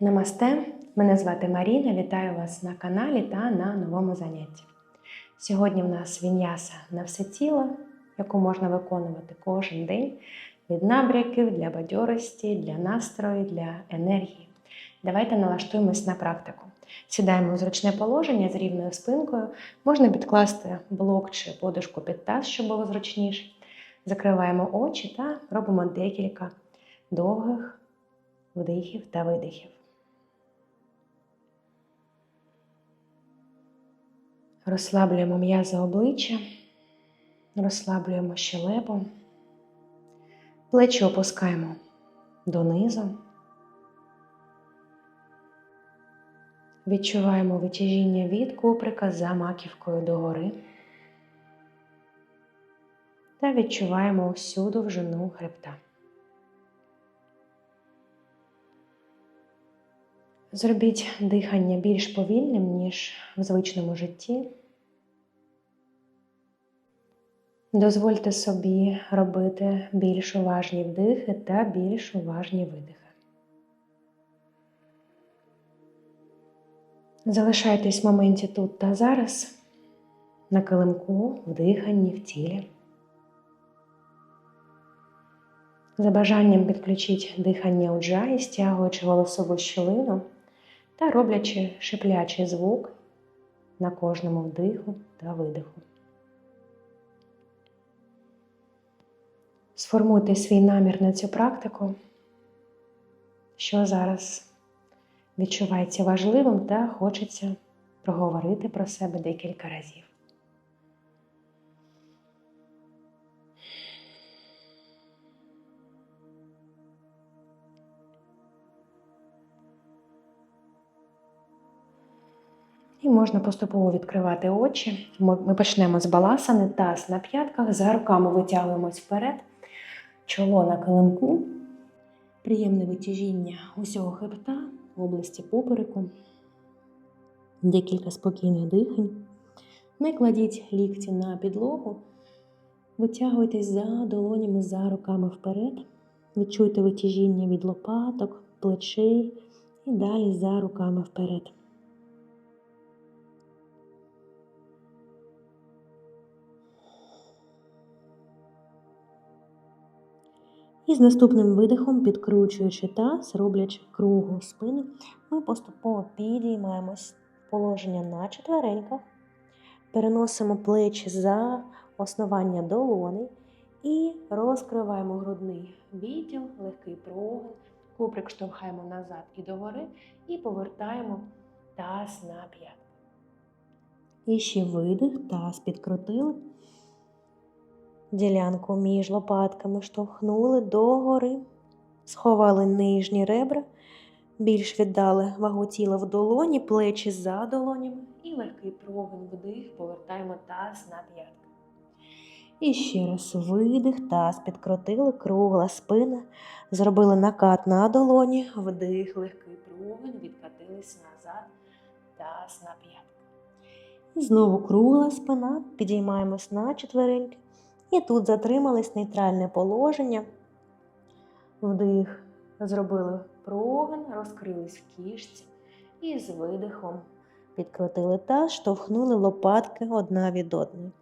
Намасте, мене звати Маріна. Вітаю вас на каналі та на новому занятті. Сьогодні в нас віньяса на все тіло, яку можна виконувати кожен день від набряків для бадьорості, для настрою, для енергії. Давайте налаштуємось на практику. Сідаємо в зручне положення з рівною спинкою. Можна підкласти блок чи подушку під таз, щоб було зручніше. Закриваємо очі та робимо декілька довгих вдихів та видихів. Розслаблюємо м'язи обличчя, розслаблюємо щелепу, плечі опускаємо донизу. Відчуваємо витяжіння від куприка за маківкою догори та відчуваємо всю довжину хребта. Зробіть дихання більш повільним, ніж в звичному житті. Дозвольте собі робити більш уважні вдихи та більш уважні видихи. Залишайтесь в моменті тут та зараз, на килимку, в диханні, в тілі. За бажанням підключіть дихання у джаї, стягуючи голосову щілину та роблячи шиплячий звук на кожному вдиху та видиху. Сформуйте свій намір на цю практику, що зараз відчувається важливим та хочеться проговорити про себе декілька разів. І можна поступово відкривати очі. Ми почнемо з баласани, таз на п'ятках, за руками витягуємось вперед, чоло на килимку, приємне витяжіння усього хребта в області попереку, декілька спокійних дихань. Не кладіть лікті на підлогу, витягуйтесь за долонями, за руками вперед, відчуйте витяжіння від лопаток, плечей. І далі за руками вперед. І з наступним видихом, підкручуючи таз, роблячи кругу спину, ми поступово підіймаємось в положення на четвереньках, переносимо плечі за основання долони і розкриваємо грудний відділ, легкий прогин, куприк штовхаємо назад і догори, і повертаємо таз на п'ятки. І ще видих, таз підкрутили ділянку між лопатками штовхнули догори, сховали нижні ребра, більш віддали вагу тіла в долоні, плечі за долонями і легкий прогин вдих, повертаємо таз на п'ятки. І ще раз видих, таз підкрутили, кругла спина, зробили накат на долоні, вдих, легкий прогин, відкатились назад, таз на п'ятки. Знову кругла спина, підіймаємось на четвереньки. І тут затримались нейтральне положення. Вдих, зробили прогин, розкрились в кішці і з видихом підкрутили таз, штовхнули лопатки одна від одної.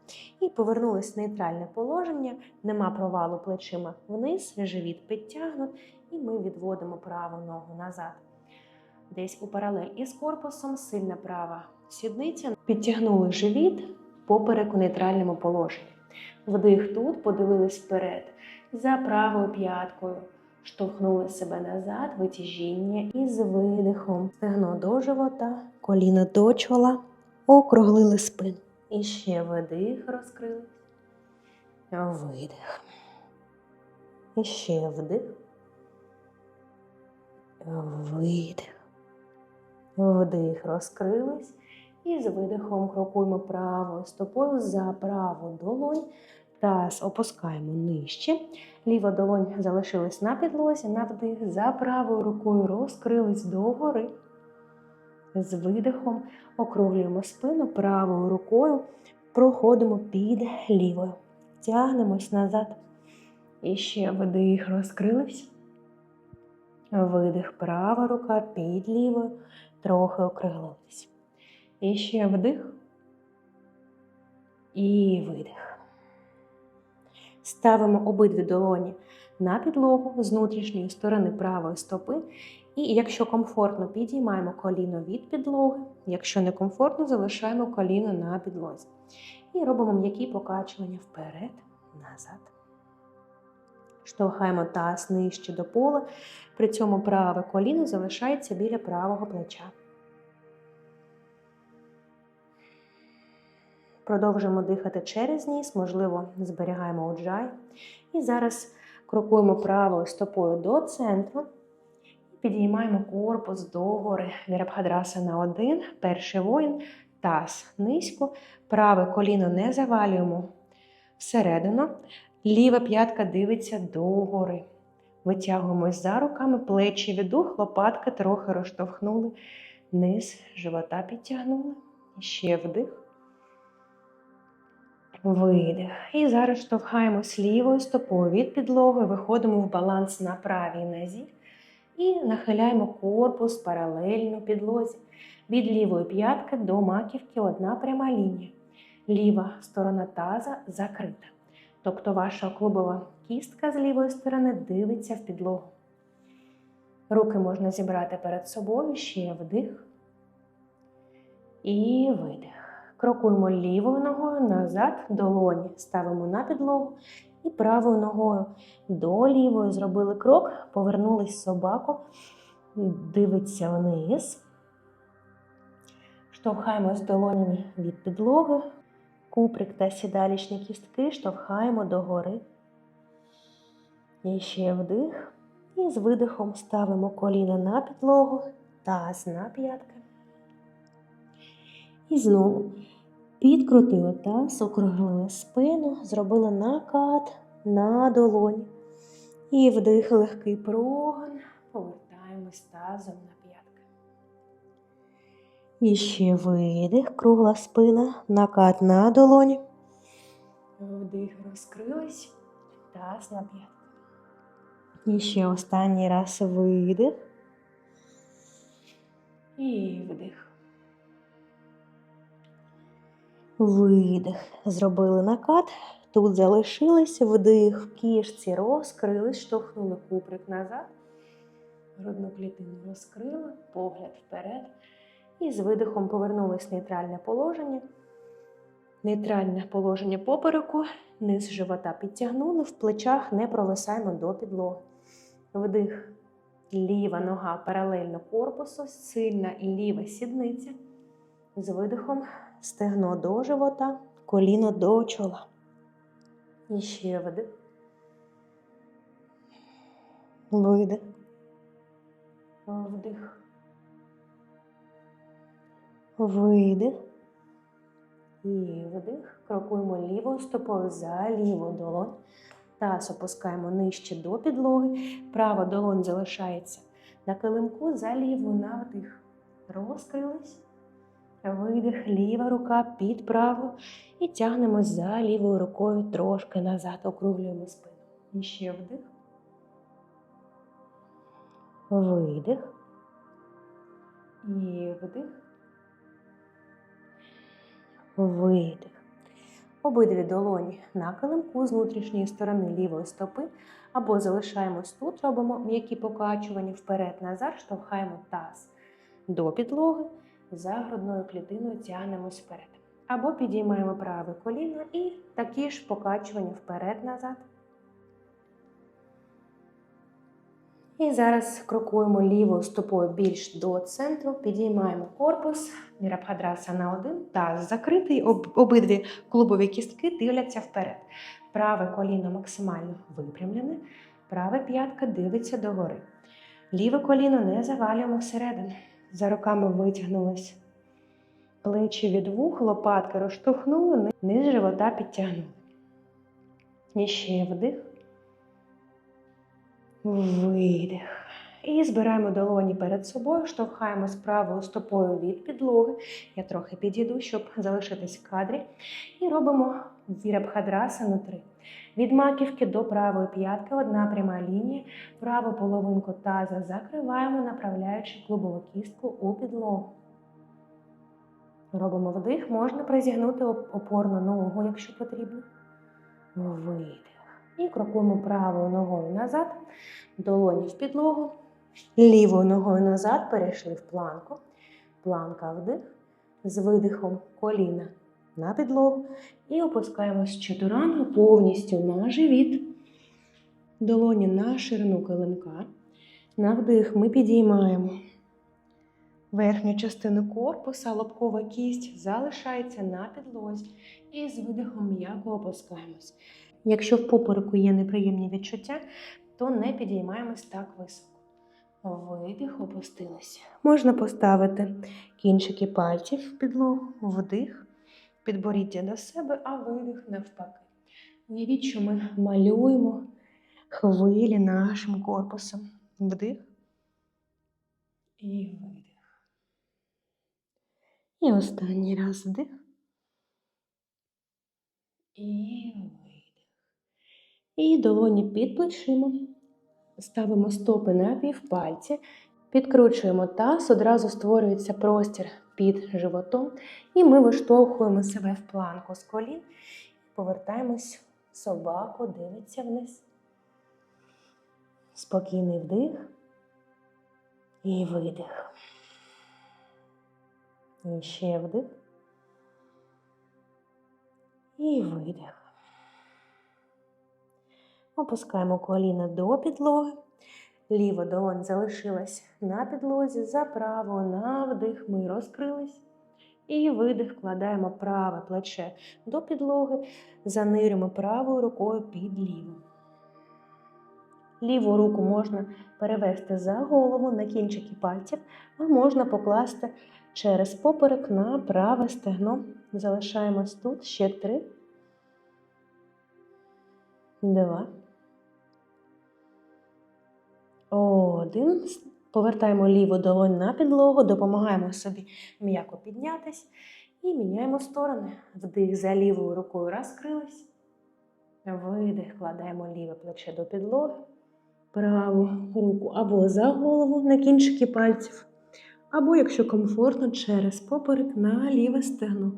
І повернулись в нейтральне положення, нема провалу плечима вниз, живіт підтягнут, і ми відводимо праву ногу назад. Десь у паралель із корпусом, сильна права сідниця, підтягнули живіт поперек у нейтральному положенні. Вдих тут, подивились вперед, за правою п'яткою. Штовхнули себе назад, витяжіння і з видихом. Стегно до живота, коліна до чола, округлили спину. І ще вдих, розкрили. Видих. І ще вдих. Видих. Вдих, розкрились. І з видихом крокуємо правою стопою за праву долонь. Таз опускаємо нижче. Ліва долонь залишилась на підлозі, на вдих. За правою рукою розкрились догори. З видихом округлюємо спину правою рукою, проходимо під лівою. Тягнемось назад. І ще вдих, розкрились. Видих, права рука під лівою, трохи округлились. І ще вдих. І видих. Ставимо обидві долоні на підлогу з внутрішньої сторони правої стопи. І якщо комфортно, підіймаємо коліно від підлоги. Якщо не комфортно, залишаємо коліно на підлозі. І робимо м'які покачування вперед, назад. Штовхаємо таз нижче до пола. При цьому праве коліно залишається біля правого плеча. Продовжуємо дихати через ніс, можливо, зберігаємо уджай. І зараз крокуємо правою стопою до центру. Підіймаємо корпус догори. Вірабхадраса на один. Перший воїн. Таз низько. Праве коліно не завалюємо всередину. Ліва п'ятка дивиться догори. Витягуємось за руками, плечі відух, лопатки трохи розштовхнули. Низ живота підтягнули. Ще вдих. Видих. І зараз штовхаємось лівою стопою від підлоги, виходимо в баланс на правій нозі і нахиляємо корпус паралельно підлозі. Від лівої п'ятки до маківки одна пряма лінія. Ліва сторона таза закрита. Тобто ваша клубова кістка з лівої сторони дивиться в підлогу. Руки можна зібрати перед собою, ще вдих і видих. Крокуємо лівою ногою назад, долоні ставимо на підлогу і правою ногою до лівої зробили крок, повернулись собаку, дивиться вниз. Штовхаємось долонями від підлоги, куприк та сідалічні кістки штовхаємо догори. І ще вдих. І з видихом ставимо коліна на підлогу, таз на п'ятки. І знову підкрутили таз, округлили спину, зробили накат на долоні. І вдих легкий прогон. Повертаємось тазом на п'ятки. І ще видих, кругла спина, накат на долоні. Вдих, розкрились, таз на п'ятки. І ще останній раз видих. І вдих. Видих. Зробили накат. Тут залишились вдих в кішці, розкрились, штовхнули куприк назад. Грудну клітину розкрили, погляд вперед. І з видихом повернулись в нейтральне положення. Нейтральне положення попереку, низ живота підтягнули, в плечах не провисаємо до підлоги. Вдих. Ліва нога паралельно корпусу, сильна ліва сідниця. З видихом стегно до живота, коліно до чола. І ще вдих. Видих. Вдих. Видих. І вдих. Крокуємо лівою стопою за ліву долонь. Таз опускаємо нижче до підлоги. Права долонь залишається на килимку за ліву на вдих. Розкрились. Видих, ліва рука під праву. І тягнемось за лівою рукою трошки назад, округлюємо спину. І ще вдих. Видих. І вдих. Видих. Обидві долоні на килимку з внутрішньої сторони лівої стопи, або залишаємось тут, робимо м'які покачування вперед-назад, штовхаємо таз до підлоги, за грудною клітиною тягнемось вперед. Або підіймаємо праве коліно і такі ж покачування вперед-назад. І зараз крокуємо лівою стопою більш до центру, підіймаємо корпус, на один, таз закритий, об, обидві клубові кістки дивляться вперед. Праве коліно максимально випрямлене, праве п'ятка дивиться догори. Ліве коліно не завалюємо всередину. За руками витягнулись. Плечі від вух, лопатки розштовхнули, низ живота підтягнули. І ще вдих. Видих. І збираємо долоні перед собою, штовхаємось правою стопою від підлоги. Я трохи підійду, щоб залишитись в кадрі. І робимо вірабхадрасану 3. Від маківки до правої п'ятки одна пряма лінія. Праву половинку таза закриваємо, направляючи клубову кістку у підлогу. Робимо вдих, можна призігнути оп- опорну ногу, якщо потрібно. Видих. І крокуємо правою ногою назад, долоні в підлогу. Лівою ногою назад перейшли в планку. Планка вдих. З видихом коліна на підлогу. І опускаємось чотуранго повністю на живіт. Долоні на ширину килимка. На вдих ми підіймаємо верхню частину корпуса, лобкова кість залишається на підлозі. І з видихом м'яко опускаємось. Якщо в попереку є неприємні відчуття, то не підіймаємось так високо. Видих, опустилися. Можна поставити кінчики пальців в підлогу, вдих, підборіддя до себе, а видих навпаки. Уявіть, що ми малюємо хвилі нашим корпусом. Вдих і видих. І останній раз вдих. І видих. І долоні під плечима. Ставимо стопи на півпальці, підкручуємо таз, одразу створюється простір під животом, і ми виштовхуємо себе в планку з колін, повертаємось собаку, дивиться вниз. Спокійний вдих і видих. І ще вдих. І видих. Опускаємо коліна до підлоги. Ліва долонь залишилась на підлозі, за правою на вдих ми розкрились. І видих вкладаємо праве плече до підлоги, занирюємо правою рукою під ліву. Ліву руку можна перевести за голову на кінчики пальців, а можна покласти через поперек на праве стегно. Залишаємось тут ще три. Два. Один. Повертаємо ліву долонь на підлогу, допомагаємо собі м'яко піднятись і міняємо сторони. Вдих за лівою рукою розкрились. Видих, кладаємо ліве плече до підлоги, праву руку або за голову на кінчики пальців, або, якщо комфортно, через поперек на ліве стегно.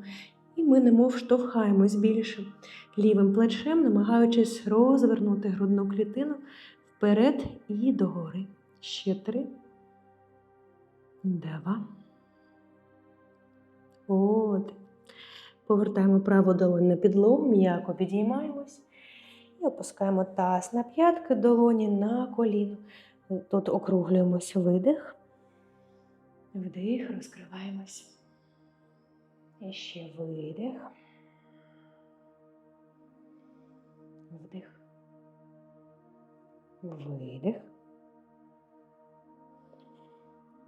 І ми немов штовхаємось більше лівим плечем, намагаючись розвернути грудну клітину вперед і догори. Ще три. Два. От. Повертаємо праву долонь на підлогу, м'яко підіймаємось. І опускаємо таз на п'ятки, долоні на коліно. Тут округлюємось видих. Вдих, розкриваємось. І ще видих. Вдих. Видих.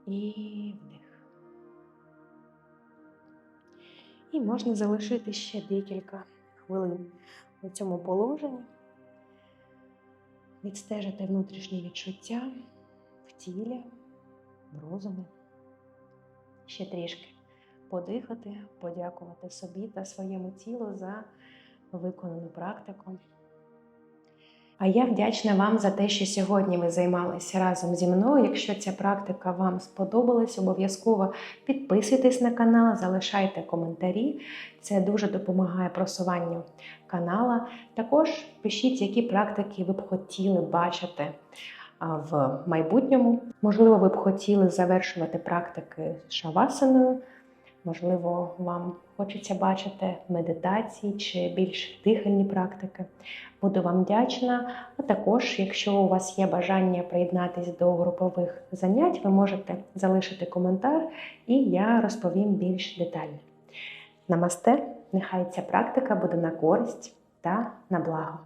І вдих. І можна залишити ще декілька хвилин у цьому положенні, відстежити внутрішні відчуття в тілі, в розумі. Ще трішки подихати, подякувати собі та своєму тілу за виконану практику. А я вдячна вам за те, що сьогодні ви займалися разом зі мною. Якщо ця практика вам сподобалась, обов'язково підписуйтесь на канал, залишайте коментарі. Це дуже допомагає просуванню канала. Також пишіть, які практики ви б хотіли бачити в майбутньому. Можливо, ви б хотіли завершувати практики шавасаною. Можливо, вам хочеться бачити медитації чи більш дихальні практики. Буду вам вдячна. А також, якщо у вас є бажання приєднатися до групових занять, ви можете залишити коментар, і я розповім більш детально. Намасте! Нехай ця практика буде на користь та на благо.